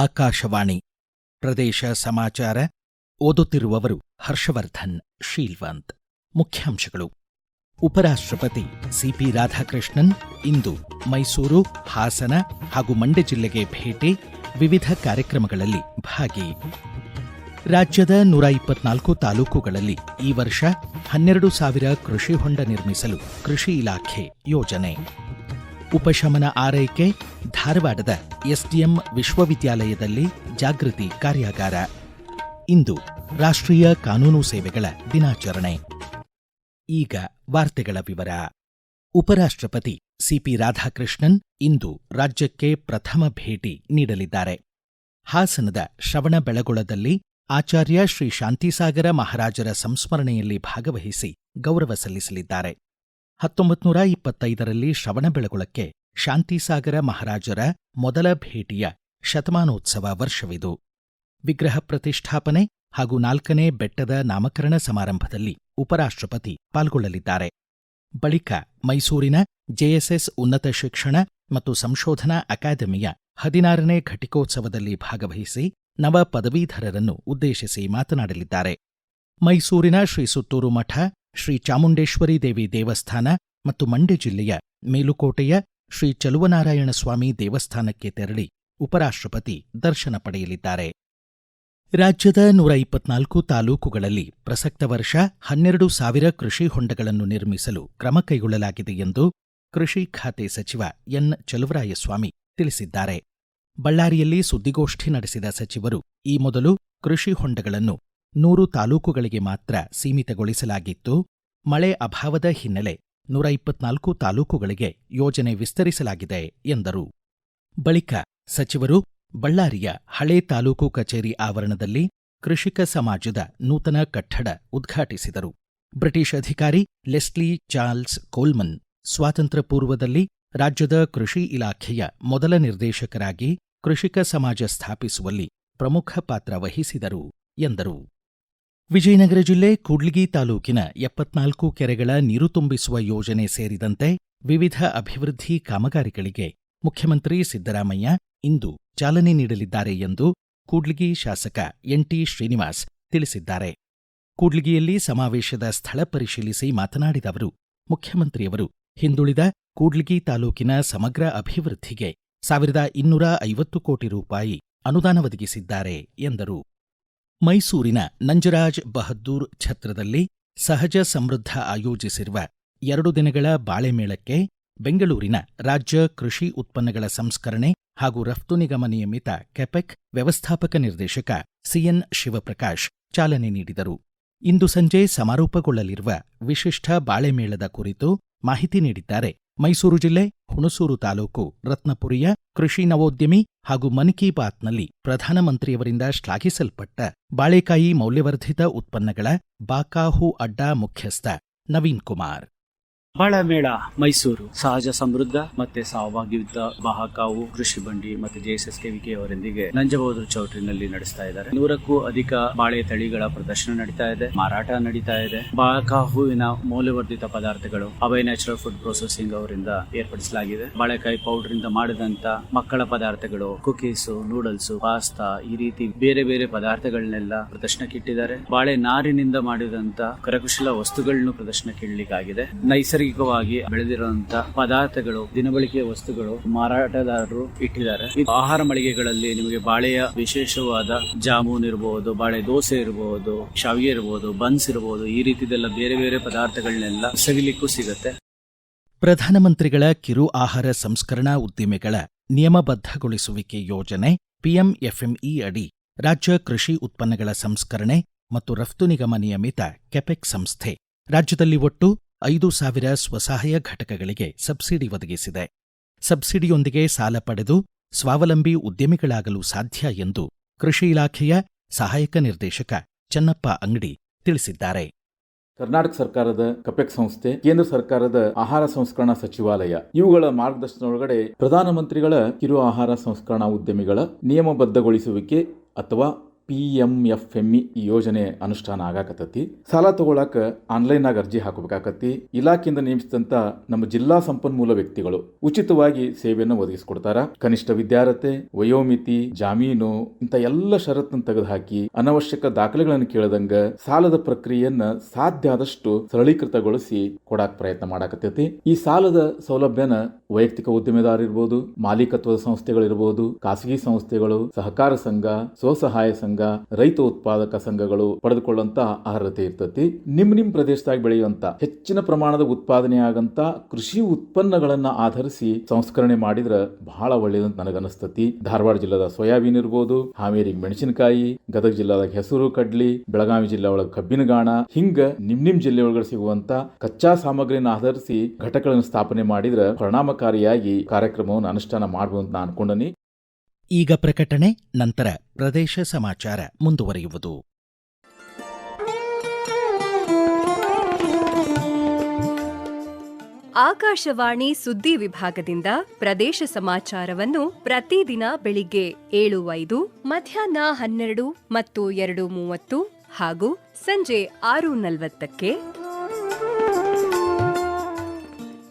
ಆಕಾಶವಾಣಿ. ಪ್ರದೇಶ ಸಮಾಚಾರ. ಓದುತ್ತಿರುವವರು ಹರ್ಷವರ್ಧನ್, ಶೀಲ್ವಂತ್. ಮುಖ್ಯಾಂಶಗಳು. ಉಪರಾಷ್ಟ್ರಪತಿ ಸಿಪಿ ರಾಧಾಕೃಷ್ಣನ್ ಇಂದು ಮೈಸೂರು, ಹಾಸನ ಹಾಗೂ ಮಂಡ್ಯ ಜಿಲ್ಲೆಗೆ ಭೇಟಿ, ವಿವಿಧ ಕಾರ್ಯಕ್ರಮಗಳಲ್ಲಿ ಭಾಗಿ. ರಾಜ್ಯದ ನೂರ ಇಪ್ಪತ್ನಾಲ್ಕು ತಾಲೂಕುಗಳಲ್ಲಿ ಈ ವರ್ಷ ಹನ್ನೆರಡು ಸಾವಿರ ಕೃಷಿ ಹೊಂಡ ನಿರ್ಮಿಸಲು ಕೃಷಿ ಇಲಾಖೆ ಯೋಜನೆ. ಉಪಶಮನ ಆರೈಕೆ ಧಾರವಾಡದ ಎಸ್ಡಿಎಂ ವಿಶ್ವವಿದ್ಯಾಲಯದಲ್ಲಿ ಜಾಗೃತಿ ಕಾರ್ಯಾಗಾರ. ಇಂದು ರಾಷ್ಟ್ರೀಯ ಕಾನೂನು ಸೇವೆಗಳ ದಿನಾಚರಣೆ. ಈಗ ವಾರ್ತೆಗಳ ವಿವರ. ಉಪರಾಷ್ಟ್ರಪತಿ ಸಿಪಿ ರಾಧಾಕೃಷ್ಣನ್ ಇಂದು ರಾಜ್ಯಕ್ಕೆ ಪ್ರಥಮ ಭೇಟಿ ನೀಡಲಿದ್ದಾರೆ. ಹಾಸನದ ಶ್ರವಣಬೆಳಗೊಳದಲ್ಲಿ ಆಚಾರ್ಯ ಶ್ರೀ ಶಾಂತಿಸಾಗರ ಮಹಾರಾಜರ ಸಂಸ್ಮರಣೆಯಲ್ಲಿ ಭಾಗವಹಿಸಿ ಗೌರವ ಸಲ್ಲಿಸಲಿದ್ದಾರೆ. ಹತ್ತೊಂಬತ್ತು ನೂರ ಇಪ್ಪತ್ತೈದರಲ್ಲಿ ಶ್ರವಣಬೆಳಗೊಳಕ್ಕೆ ಶಾಂತಿಸಾಗರ ಮಹಾರಾಜರ ಮೊದಲ ಭೇಟಿಯ ಶತಮಾನೋತ್ಸವ ವರ್ಷವಿದು. ವಿಗ್ರಹ ಪ್ರತಿಷ್ಠಾಪನೆ ಹಾಗೂ ನಾಲ್ಕನೇ ಬೆಟ್ಟದ ನಾಮಕರಣ ಸಮಾರಂಭದಲ್ಲಿ ಉಪರಾಷ್ಟ್ರಪತಿ ಪಾಲ್ಗೊಳ್ಳಲಿದ್ದಾರೆ. ಬಳಿಕ ಮೈಸೂರಿನ ಜೆಎಸ್ಎಸ್ ಉನ್ನತ ಶಿಕ್ಷಣ ಮತ್ತು ಸಂಶೋಧನಾ ಅಕಾಡೆಮಿಯ ಹದಿನಾರನೇ ಘಟಿಕೋತ್ಸವದಲ್ಲಿ ಭಾಗವಹಿಸಿ ನವ ಪದವೀಧರರನ್ನು ಉದ್ದೇಶಿಸಿ ಮಾತನಾಡಲಿದ್ದಾರೆ. ಮೈಸೂರಿನ ಶ್ರೀ ಸುತ್ತೂರು ಮಠ ಶ್ರೀ ಚಾಮುಂಡೇಶ್ವರಿ ದೇವಿ ದೇವಸ್ಥಾನ ಮತ್ತು ಮಂಡ್ಯ ಜಿಲ್ಲೆಯ ಮೇಲುಕೋಟೆಯ ಶ್ರೀ ಚಲುವನಾರಾಯಣ ಸ್ವಾಮಿ ದೇವಸ್ಥಾನಕ್ಕೆ ತೆರಳಿ ಉಪರಾಷ್ಟ್ರಪತಿ ದರ್ಶನ ಪಡೆಯಲಿದ್ದಾರೆ. ರಾಜ್ಯದ ನೂರ ಇಪ್ಪತ್ನಾಲ್ಕು ತಾಲೂಕುಗಳಲ್ಲಿ ಪ್ರಸಕ್ತ ವರ್ಷ ಹನ್ನೆರಡು ಸಾವಿರ ಕೃಷಿ ಹೊಂಡಗಳನ್ನು ನಿರ್ಮಿಸಲು ಕ್ರಮ ಕೈಗೊಳ್ಳಲಾಗಿದೆ ಎಂದು ಕೃಷಿ ಖಾತೆ ಸಚಿವ ಎನ್. ಚಲುವರಾಯಸ್ವಾಮಿ ತಿಳಿಸಿದ್ದಾರೆ. ಬಳ್ಳಾರಿಯಲ್ಲಿ ಸುದ್ದಿಗೋಷ್ಠಿ ನಡೆಸಿದ ಸಚಿವರು ಈ ಮೊದಲು ಕೃಷಿ ಹೊಂಡಗಳನ್ನು ನೂರು ತಾಲೂಕುಗಳಿಗೆ ಮಾತ್ರ ಸೀಮಿತಗೊಳಿಸಲಾಗಿತ್ತು. ಮಳೆ ಅಭಾವದ ಹಿನ್ನೆಲೆ ನೂರ ಇಪ್ಪತ್ನಾಲ್ಕು ತಾಲೂಕುಗಳಿಗೆ ಯೋಜನೆ ವಿಸ್ತರಿಸಲಾಗಿದೆ ಎಂದರು. ಬಳಿಕ ಸಚಿವರು ಬಳ್ಳಾರಿಯ ಹಳೆ ತಾಲೂಕು ಕಚೇರಿ ಆವರಣದಲ್ಲಿ ಕೃಷಿಕ ಸಮಾಜದ ನೂತನ ಕಟ್ಟಡ ಉದ್ಘಾಟಿಸಿದರು. ಬ್ರಿಟಿಷ್ ಅಧಿಕಾರಿ ಲೆಸ್ಲಿ ಚಾರ್ಲ್ಸ್ ಕೋಲ್ಮನ್ ಸ್ವಾತಂತ್ರ್ಯ ಪೂರ್ವದಲ್ಲಿ ರಾಜ್ಯದ ಕೃಷಿ ಇಲಾಖೆಯ ಮೊದಲ ನಿರ್ದೇಶಕರಾಗಿ ಕೃಷಿಕ ಸಮಾಜ ಸ್ಥಾಪಿಸುವಲ್ಲಿ ಪ್ರಮುಖ ಪಾತ್ರ ವಹಿಸಿದರು ಎಂದರು. ವಿಜಯನಗರ ಜಿಲ್ಲೆ ಕೂಡ್ಲಿಗಿ ತಾಲೂಕಿನ ಎಪ್ಪತ್ನಾಲ್ಕು ಕೆರೆಗಳ ನೀರು ತುಂಬಿಸುವ ಯೋಜನೆ ಸೇರಿದಂತೆ ವಿವಿಧ ಅಭಿವೃದ್ಧಿ ಕಾಮಗಾರಿಗಳಿಗೆ ಮುಖ್ಯಮಂತ್ರಿ ಸಿದ್ದರಾಮಯ್ಯ ಇಂದು ಚಾಲನೆ ನೀಡಲಿದ್ದಾರೆ ಎಂದು ಕೂಡ್ಲಿಗಿ ಶಾಸಕ ಎನ್ಟಿ ಶ್ರೀನಿವಾಸ್ ತಿಳಿಸಿದ್ದಾರೆ. ಕೂಡ್ಲಿಗಿಯಲ್ಲಿ ಸಮಾವೇಶದ ಸ್ಥಳ ಪರಿಶೀಲಿಸಿ ಮಾತನಾಡಿದ ಅವರು, ಮುಖ್ಯಮಂತ್ರಿಯವರು ಹಿಂದುಳಿದ ಕೂಡ್ಲಿಗಿ ತಾಲೂಕಿನ ಸಮಗ್ರ ಅಭಿವೃದ್ಧಿಗೆ ಸಾವಿರದ ಇನ್ನೂರ ಐವತ್ತು ಕೋಟಿ ರೂಪಾಯಿ ಅನುದಾನ ಒದಗಿಸಿದ್ದಾರೆ ಎಂದರು. ಮೈಸೂರಿನ ನಂಜರಾಜ್ ಬಹದ್ದೂರ್ ಛತ್ರದಲ್ಲಿ ಸಹಜ ಸಮೃದ್ಧ ಆಯೋಜಿಸಿರುವ ಎರಡು ದಿನಗಳ ಬಾಳೆಮೇಳಕ್ಕೆ ಬೆಂಗಳೂರಿನ ರಾಜ್ಯ ಕೃಷಿ ಉತ್ಪನ್ನಗಳ ಸಂಸ್ಕರಣೆ ಹಾಗೂ ರಫ್ತು ನಿಗಮ ನಿಯಮಿತ ಕೆಪೆಕ್ ವ್ಯವಸ್ಥಾಪಕ ನಿರ್ದೇಶಕ ಸಿಎನ್ ಶಿವಪ್ರಕಾಶ್ ಚಾಲನೆ ನೀಡಿದರು. ಇಂದು ಸಂಜೆ ಸಮಾರೋಪಗೊಳ್ಳಲಿರುವ ವಿಶಿಷ್ಟ ಬಾಳೆಮೇಳದ ಕುರಿತು ಮಾಹಿತಿ ನೀಡಿದ್ದಾರೆ ಮೈಸೂರು ಜಿಲ್ಲೆ, ಹುಣಸೂರು ತಾಲೂಕು, ರತ್ನಪುರಿಯ ಕೃಷಿ ನವೋದ್ಯಮಿ ಹಾಗೂ ಮನ್ ಕಿ ಬಾತ್ನಲ್ಲಿ ಪ್ರಧಾನಮಂತ್ರಿಯವರಿಂದ ಶ್ಲಾಘಿಸಲ್ಪಟ್ಟ ಬಾಳೆಕಾಯಿ ಮೌಲ್ಯವರ್ಧಿತ ಉತ್ಪನ್ನಗಳ ಬಾಕಾಹು ಅಡ್ಡಾ ಮುಖ್ಯಸ್ಥ ನವೀನ್ ಕುಮಾರ್. ಬಾಳಮೇಳ, ಮೈಸೂರು. ಸಹಜ ಸಮೃದ್ಧ ಮತ್ತೆ ಸಹಭಾಗಿಯುತ ಬಾಹಕಾವು ಕೃಷಿ ಬಂಡಿ ಮತ್ತೆ ಜೆಎಸ್ಎಸ್ ಕೆವಿಕೆ ಅವರೊಂದಿಗೆ ನಂಜಬಹದ್ದೂರು ಚೌಟ್ರಿನಲ್ಲಿ ನಡೆಸ್ತಾ ಇದ್ದಾರೆ. ನೂರಕ್ಕೂ ಅಧಿಕ ಬಾಳೆ ತಳಿಗಳ ಪ್ರದರ್ಶನ ನಡೀತಾ ಇದೆ, ಮಾರಾಟ ನಡೀತಾ ಇದೆ. ಬಾಳಕಾ ಹೂವಿನ ಮೌಲ್ಯವರ್ಧಿತ ಪದಾರ್ಥಗಳು ಅಭಯ ನ್ಯಾಚುರಲ್ ಫುಡ್ ಪ್ರೊಸೆಸಿಂಗ್ ಅವರಿಂದ ಏರ್ಪಡಿಸಲಾಗಿದೆ. ಬಾಳೆಕಾಯಿ ಪೌಡರ್ ಇಂದ ಮಾಡಿದಂತ ಮಕ್ಕಳ ಪದಾರ್ಥಗಳು, ಕುಕೀಸ್, ನೂಡಲ್ಸ್, ಪಾಸ್ತಾ ಈ ರೀತಿ ಬೇರೆ ಬೇರೆ ಪದಾರ್ಥಗಳನ್ನೆಲ್ಲ ಪ್ರದರ್ಶನಕ್ಕೆ ಇಟ್ಟಿದ್ದಾರೆ. ಬಾಳೆ ನಾರಿನಿಂದ ಮಾಡಿದಂತ ಕರಕುಶಲ ವಸ್ತುಗಳನ್ನು ಪ್ರದರ್ಶನಕ್ಕೆ ಇಡಲಿಕ್ಕಾಗಿದೆ. ನೈಸರ್ಗಿಕವಾಗಿ ಬೆಳೆದಿರುವಂತಹ ಪದಾರ್ಥಗಳು, ದಿನಬಳಕೆಯ ವಸ್ತುಗಳು ಮಾರಾಟಗಾರರು ಇಟ್ಟಿದ್ದಾರೆ. ಆಹಾರ ಮಳಿಗೆಗಳಲ್ಲಿ ನಿಮಗೆ ಬಾಳೆಯ ವಿಶೇಷವಾದ ಜಾಮೂನ್ ಇರಬಹುದು ಬಾಳೆ ದೋಸೆ ಇರಬಹುದು ಶಾವಿಗೆ ಇರಬಹುದು ಬನ್ಸ್ ಇರಬಹುದು ಈ ರೀತಿದೆಲ್ಲ ಬೇರೆ ಬೇರೆ ಪದಾರ್ಥಗಳನ್ನೆಲ್ಲ ಸವಿಲಿಕ್ಕೂ ಸಿಗುತ್ತೆ. ಪ್ರಧಾನಮಂತ್ರಿಗಳ ಕಿರು ಆಹಾರ ಸಂಸ್ಕರಣಾ ಉದ್ದಿಮೆಗಳ ನಿಯಮಬದ್ಧಗೊಳಿಸುವಿಕೆ ಯೋಜನೆ ಪಿಎಂಎಫ್ಎಂಇ ಅಡಿ, ರಾಜ್ಯ ಕೃಷಿ ಉತ್ಪನ್ನಗಳ ಸಂಸ್ಕರಣೆ ಮತ್ತು ರಫ್ತು ನಿಗಮ ನಿಯಮಿತ ಕೆಪೆಕ್ ಸಂಸ್ಥೆ, ರಾಜ್ಯದಲ್ಲಿ ಒಟ್ಟು ಐದು ಸಾವಿರ ಸ್ವಸಹಾಯ ಘಟಕಗಳಿಗೆ ಸಬ್ಸಿಡಿ ಒದಗಿಸಿದೆ. ಸಬ್ಸಿಡಿಯೊಂದಿಗೆ ಸಾಲ ಪಡೆದು ಸ್ವಾವಲಂಬಿ ಉದ್ಯಮಿಗಳಾಗಲು ಸಾಧ್ಯ ಎಂದು ಕೃಷಿ ಇಲಾಖೆಯ ಸಹಾಯಕ ನಿರ್ದೇಶಕ ಚನ್ನಪ್ಪ ಅಂಗಡಿ ತಿಳಿಸಿದ್ದಾರೆ. ಕರ್ನಾಟಕ ಸರ್ಕಾರದ ಕಪೆಕ್ ಸಂಸ್ಥೆ, ಕೇಂದ್ರ ಸರ್ಕಾರದ ಆಹಾರ ಸಂಸ್ಕರಣಾ ಸಚಿವಾಲಯ, ಇವುಗಳ ಮಾರ್ಗದರ್ಶನದೊಳಗಡೆ ಪ್ರಧಾನಮಂತ್ರಿಗಳ ಕಿರು ಆಹಾರ ಸಂಸ್ಕರಣಾ ಉದ್ಯಮಿಗಳ ನಿಯಮಬದ್ಧಗೊಳಿಸುವಿಕೆ ಅಥವಾ P M F M E ಯೋಜನೆ ಅನುಷ್ಠಾನ ಆಗಾಕತ್ತತಿ. ಸಾಲ ತಗೊಳಕ ಆನ್ಲೈನ್ ಆಗಿ ಅರ್ಜಿ ಹಾಕಬೇಕಾಕತಿ ಇಲಾಖೆಯಿಂದ ನೇಮಿಸಿದಂತ ನಮ್ಮ ಜಿಲ್ಲಾ ಸಂಪನ್ಮೂಲ ವ್ಯಕ್ತಿಗಳು ಉಚಿತವಾಗಿ ಸೇವೆಯನ್ನು ಒದಗಿಸಿಕೊಡ್ತಾರ. ಕನಿಷ್ಠ ವಿದ್ಯಾರ್ಹತೆ, ವಯೋಮಿತಿ, ಜಾಮೀನು ಇಂಥ ಎಲ್ಲ ಷರತ್ತನ್ನು ತೆಗೆದುಹಾಕಿ ಅನವಶ್ಯಕ ದಾಖಲೆಗಳನ್ನು ಕೇಳದಂಗ ಸಾಲದ ಪ್ರಕ್ರಿಯೆಯನ್ನ ಸಾಧ್ಯ ಆದಷ್ಟು ಸರಳೀಕೃತಗೊಳಿಸಿ ಕೊಡಾಕ್ ಪ್ರಯತ್ನ ಮಾಡಾಕತ್ತೈತಿ. ಈ ಸಾಲದ ಸೌಲಭ್ಯನ ವೈಯಕ್ತಿಕ ಉದ್ದಿಮೆದಾರ ಇರ್ಬೋದು, ಮಾಲೀಕತ್ವದ ಸಂಸ್ಥೆಗಳಿರ್ಬೋದು, ಖಾಸಗಿ ಸಂಸ್ಥೆಗಳು, ಸಹಕಾರ ಸಂಘ, ಸ್ವಸಹಾಯ ಸಂಘ ರೈತ ಉತ್ಪಾದಕ ಸಂಘಗಳು ಪಡೆದುಕೊಳ್ಳುವಂತ ಅರ್ಹತೆ ಇರ್ತತಿ. ನಿಮ್ ನಿಮ್ ಪ್ರದೇಶದಾಗ ಬೆಳೆಯುವಂತ, ಹೆಚ್ಚಿನ ಪ್ರಮಾಣದ ಉತ್ಪಾದನೆ ಆಗಂತ ಕೃಷಿ ಉತ್ಪನ್ನಗಳನ್ನ ಆಧರಿಸಿ ಸಂಸ್ಕರಣೆ ಮಾಡಿದ್ರ ಬಹಳ ಒಳ್ಳೇದಂತ ನನಗನಸ್ತತಿ ಧಾರವಾಡ ಜಿಲ್ಲಾದ ಸೋಯಾಬೀನ್ ಇರ್ಬೋದು ಹಾವೇರಿ ಮೆಣಸಿನಕಾಯಿ, ಗದಗ ಜಿಲ್ಲಾದಾಗ ಹೆಸರು ಕಡ್ಲಿ, ಬೆಳಗಾವಿ ಜಿಲ್ಲಾ ಒಳಗ ಕಬ್ಬಿನ ಗಾಣ, ಹಿಂಗ ನಿಮ್ ನಿಮ್ ಜಿಲ್ಲೆ ಸಿಗುವಂತ ಕಚ್ಚಾ ಸಾಮಗ್ರಿನ ಆಧರಿಸಿ ಘಟಕಗಳನ್ನು ಸ್ಥಾಪನೆ ಮಾಡಿದ್ರ ಪರಿಣಾಮಕಾರಿಯಾಗಿ ಕಾರ್ಯಕ್ರಮವನ್ನು ಅನುಷ್ಠಾನ ಮಾಡಬಹುದು ಅಂತ ಅನ್ಕೊಂಡನಿ. ಈಗ ಪ್ರಕಟಣೆ ನಂತರ ಪ್ರದೇಶ ಸಮಾಚಾರ ಮುಂದುವರಿಯುವುದು. ಆಕಾಶವಾಣಿ ಸುದ್ದಿ ವಿಭಾಗದಿಂದ ಪ್ರದೇಶ ಸಮಾಚಾರವನ್ನು ಪ್ರತಿದಿನ ಬೆಳಿಗ್ಗೆ ಏಳು ಐದು ಮಧ್ಯಾಹ್ನ ಹನ್ನೆರಡು ಮತ್ತು ಎರಡು ಮೂವತ್ತು ಹಾಗೂ ಸಂಜೆ ಆರು ನಲವತ್ತಕ್ಕೆ.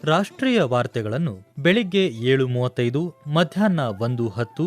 ರಾಷ್ಟ್ರೀಯ ವಾರ್ತೆಗಳನ್ನು ಬೆಳಿಗ್ಗೆ ಏಳು ಮೂವತ್ತೈದು ಮಧ್ಯಾಹ್ನ ಒಂದು ಹತ್ತು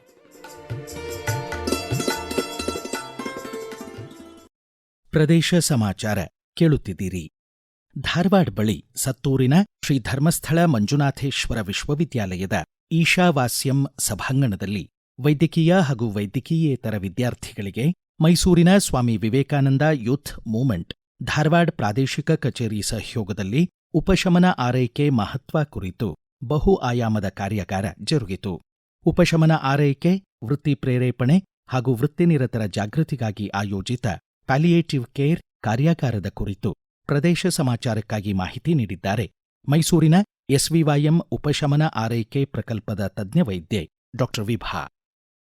ಪ್ರದೇಶ ಸಮಾಚಾರ ಕೇಳುತ್ತಿದ್ದೀರಿ. ಧಾರವಾಡ ಬಳಿ ಸತ್ತೂರಿನ ಶ್ರೀ ಧರ್ಮಸ್ಥಳ ಮಂಜುನಾಥೇಶ್ವರ ವಿಶ್ವವಿದ್ಯಾಲಯದ ಈಶಾವಾಸ್ಯಂ ಸಭಾಂಗಣದಲ್ಲಿ ವೈದ್ಯಕೀಯ ಹಾಗೂ ವೈದ್ಯಕೀಯೇತರ ವಿದ್ಯಾರ್ಥಿಗಳಿಗೆ ಮೈಸೂರಿನ ಸ್ವಾಮಿ ವಿವೇಕಾನಂದ ಯೂತ್ ಮೂವ್ಮೆಂಟ್ ಧಾರವಾಡ ಪ್ರಾದೇಶಿಕ ಕಚೇರಿ ಸಹಯೋಗದಲ್ಲಿ ಉಪಶಮನ ಆರೈಕೆ ಮಹತ್ವ ಕುರಿತು ಬಹು ಆಯಾಮದ ಕಾರ್ಯಾಗಾರ ಜರುಗಿತು. ಉಪಶಮನ ಆರೈಕೆ, ವೃತ್ತಿ ಪ್ರೇರೇಪಣೆ ಹಾಗೂ ವೃತ್ತಿನಿರತರ ಜಾಗೃತಿಗಾಗಿ ಆಯೋಜಿತ ಪ್ಯಾಲಿಯೇಟಿವ್ ಕೇರ್ ಕಾರ್ಯಾಗಾರದ ಕುರಿತು ಪ್ರದೇಶ ಸಮಾಚಾರಕ್ಕಾಗಿ ಮಾಹಿತಿ ನೀಡಿದ್ದಾರೆ. ಮೈಸೂರಿನ ಎಸ್ವಿವೈಎಂ ಉಪಶಮನ ಆರೈಕೆ ಪ್ರಕಲ್ಪದ ತಜ್ಞ ವೈದ್ಯೆ ಡಾಕ್ಟರ್ ವಿಭಾ.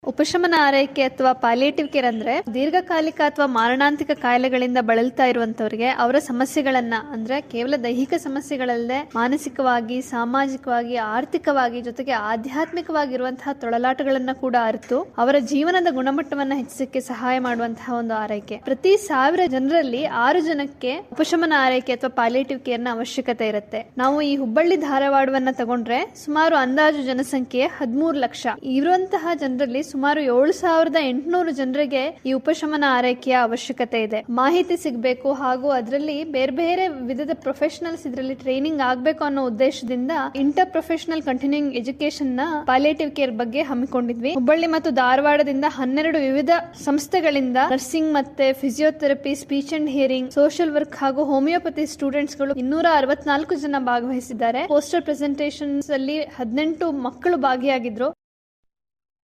ಉಪಶಮನ ಆರೈಕೆ ಅಥವಾ ಪಾಲಿಯೇಟಿವ್ ಕೇರ್ ಅಂದ್ರೆ ದೀರ್ಘಕಾಲಿಕ ಅಥವಾ ಮಾರಣಾಂತಿಕ ಕಾಯಿಲೆಗಳಿಂದ ಬಳಲ್ತಾ ಇರುವಂತವರಿಗೆ ಅವರ ಸಮಸ್ಯೆಗಳನ್ನ ಅಂದ್ರೆ ಕೇವಲ ದೈಹಿಕ ಸಮಸ್ಯೆಗಳಲ್ಲದೆ ಮಾನಸಿಕವಾಗಿ, ಸಾಮಾಜಿಕವಾಗಿ, ಆರ್ಥಿಕವಾಗಿ ಜೊತೆಗೆ ಆಧ್ಯಾತ್ಮಿಕವಾಗಿರುವಂತಹ ತೊಳಲಾಟಗಳನ್ನ ಕೂಡ ಅರಿತು ಅವರ ಜೀವನದ ಗುಣಮಟ್ಟವನ್ನ ಹೆಚ್ಚಿಸಕ್ಕೆ ಸಹಾಯ ಮಾಡುವಂತಹ ಒಂದು ಆರೈಕೆ. ಪ್ರತಿ ಸಾವಿರ ಜನರಲ್ಲಿ ಆರು ಜನಕ್ಕೆ ಉಪಶಮನ ಆರೈಕೆ ಅಥವಾ ಪಾಲಿಯೇಟಿವ್ ಕೇರ್ನ ಅವಶ್ಯಕತೆ ಇರುತ್ತೆ. ನಾವು ಈ ಹುಬ್ಬಳ್ಳಿ ಧಾರವಾಡವನ್ನ ತಗೊಂಡ್ರೆ ಸುಮಾರು ಅಂದಾಜು ಜನಸಂಖ್ಯೆ ಹದಿಮೂರು ಲಕ್ಷ. ಇರುವಂತಹ ಜನರಲ್ಲಿ ಸುಮಾರು ಏಳು ಸಾವಿರದ ಎಂಟುನೂರು ಜನರಿಗೆ ಈ ಉಪಶಮನ ಆರೈಕೆಯ ಅವಶ್ಯಕತೆ ಇದೆ. ಮಾಹಿತಿ ಸಿಗಬೇಕು ಹಾಗೂ ಅದರಲ್ಲಿ ಬೇರೆ ಬೇರೆ ವಿಧದ ಪ್ರೊಫೆಷನಲ್ಸ್ ಇದರಲ್ಲಿ ಟ್ರೈನಿಂಗ್ ಆಗಬೇಕು ಅನ್ನೋ ಉದ್ದೇಶದಿಂದ ಇಂಟರ್ ಪ್ರೊಫೆಷನಲ್ ಕಂಟಿನ್ಯೂಯಿಂಗ್ ಎಜುಕೇಶನ್ನ ಪಾಲಿಯೇಟಿವ್ ಕೇರ್ ಬಗ್ಗೆ ಹಮ್ಮಿಕೊಂಡಿದ್ವಿ. ಹುಬ್ಬಳ್ಳಿ ಮತ್ತು ಧಾರವಾಡದಿಂದ ಹನ್ನೆರಡು ವಿವಿಧ ಸಂಸ್ಥೆಗಳಿಂದ ನರ್ಸಿಂಗ್ ಮತ್ತೆ physiotherapy speech and hearing social work ಹಾಗೂ ಹೋಮಿಯೋಪತಿ ಸ್ಟೂಡೆಂಟ್ಸ್ಗಳು ಇನ್ನೂರ ಅರವತ್ನಾಲ್ಕು ಜನ ಭಾಗವಹಿಸಿದ್ದಾರೆ. ಪೋಸ್ಟರ್ ಪ್ರೆಸೆಂಟೇಷನ್ಸ್ ಅಲ್ಲಿ ಹದಿನೆಂಟು ಮಕ್ಕಳು ಭಾಗಿಯಾಗಿದ್ರು.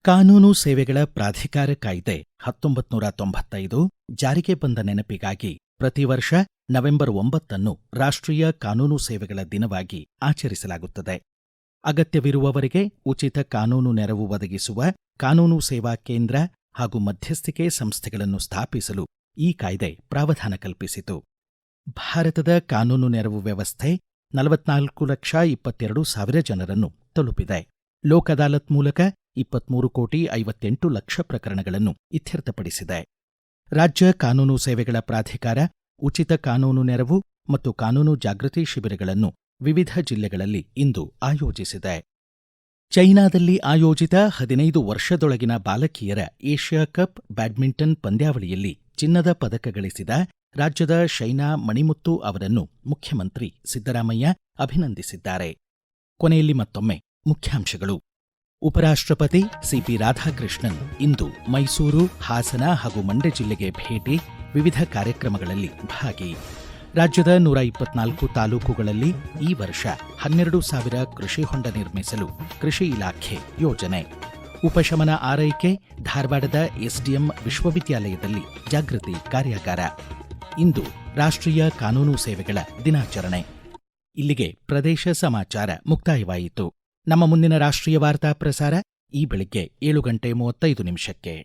ಕಾನೂನು ಸೇವೆಗಳ ಪ್ರಾಧಿಕಾರ ಕಾಯ್ದೆ ಹತ್ತೊಂಬತ್ತು ನೂರ ತೊಂಬತ್ತೈದು ಜಾರಿಗೆ ಬಂದ ನೆನಪಿಗಾಗಿ ಪ್ರತಿ ವರ್ಷ ನವೆಂಬರ್ ಒಂಬತ್ತನ್ನು ರಾಷ್ಟ್ರೀಯ ಕಾನೂನು ಸೇವೆಗಳ ದಿನವಾಗಿ ಆಚರಿಸಲಾಗುತ್ತದೆ. ಅಗತ್ಯವಿರುವವರಿಗೆ ಉಚಿತ ಕಾನೂನು ನೆರವು ಒದಗಿಸುವ ಕಾನೂನು ಸೇವಾ ಕೇಂದ್ರ ಹಾಗೂ ಮಧ್ಯಸ್ಥಿಕೆ ಸಂಸ್ಥೆಗಳನ್ನು ಸ್ಥಾಪಿಸಲು ಈ ಕಾಯ್ದೆ ಪ್ರಾವಧಾನ ಕಲ್ಪಿಸಿತು. ಭಾರತದ ಕಾನೂನು ನೆರವು ವ್ಯವಸ್ಥೆ ನಲವತ್ನಾಲ್ಕು ಲಕ್ಷ ಇಪ್ಪತ್ತೆರಡು ಸಾವಿರ ಜನರನ್ನು ತಲುಪಿದೆ. ಲೋಕದಾಲತ್ ಮೂಲಕ ಇಪ್ಪತ್ಮೂರು ಕೋಟಿ ಐವತ್ತೆಂಟು ಲಕ್ಷ ಪ್ರಕರಣಗಳನ್ನು ಇತ್ಯರ್ಥಪಡಿಸಿದೆ. ರಾಜ್ಯ ಕಾನೂನು ಸೇವೆಗಳ ಪ್ರಾಧಿಕಾರ ಉಚಿತ ಕಾನೂನು ನೆರವು ಮತ್ತು ಕಾನೂನು ಜಾಗೃತಿ ಶಿಬಿರಗಳನ್ನು ವಿವಿಧ ಜಿಲ್ಲೆಗಳಲ್ಲಿ ಇಂದು ಆಯೋಜಿಸಿದೆ. ಚೈನಾದಲ್ಲಿ ಆಯೋಜಿತ ಹದಿನೈದು ವರ್ಷದೊಳಗಿನ ಬಾಲಕಿಯರ ಏಷ್ಯಾ ಕಪ್ ಬ್ಯಾಡ್ಮಿಂಟನ್ ಪಂದ್ಯಾವಳಿಯಲ್ಲಿ ಚಿನ್ನದ ಪದಕ ಗಳಿಸಿದ ರಾಜ್ಯದ ಶೈನಾ ಮಣಿಮುತ್ತು ಅವರನ್ನು ಮುಖ್ಯಮಂತ್ರಿ ಸಿದ್ದರಾಮಯ್ಯ ಅಭಿನಂದಿಸಿದ್ದಾರೆ. ಕೊನೆಯಲ್ಲಿ ಮತ್ತೊಮ್ಮೆ ಮುಖ್ಯಾಂಶಗಳು. ಉಪರಾಷ್ಟ್ರಪತಿ ಸಿಪಿ ರಾಧಾಕೃಷ್ಣನ್ ಇಂದು ಮೈಸೂರು, ಹಾಸನ ಹಾಗೂ ಮಂಡ್ಯ ಜಿಲ್ಲೆಗೆ ಭೇಟಿ, ವಿವಿಧ ಕಾರ್ಯಕ್ರಮಗಳಲ್ಲಿ ಭಾಗಿ. ರಾಜ್ಯದ ನೂರ ಇಪ್ಪತ್ನಾಲ್ಕು ತಾಲೂಕುಗಳಲ್ಲಿ ಈ ವರ್ಷ ಹನ್ನೆರಡು ಸಾವಿರ ಕೃಷಿ ಹೊಂಡ ನಿರ್ಮಿಸಲು ಕೃಷಿ ಇಲಾಖೆ ಯೋಜನೆ. ಉಪಶಮನ ಆರೈಕೆ, ಧಾರವಾಡದ ಎಸ್ಡಿಎಂ ವಿಶ್ವವಿದ್ಯಾಲಯದಲ್ಲಿ ಜಾಗೃತಿ ಕಾರ್ಯಾಗಾರ. ಇಂದು ರಾಷ್ಟ್ರೀಯ ಕಾನೂನು ಸೇವೆಗಳ ದಿನಾಚರಣೆ. ಇಲ್ಲಿಗೆ ಪ್ರದೇಶ ಸಮಾಚಾರ ಮುಕ್ತಾಯವಾಯಿತು. ನಮ್ಮ ಮುಂದಿನ ರಾಷ್ಟ್ರೀಯ ವಾರ್ತಾ ಪ್ರಸಾರ ಈ ಬೆಳಿಗ್ಗೆ ಏಳು ಗಂಟೆ ಮೂವತ್ತೈದು ನಿಮಿಷಕ್ಕೆ.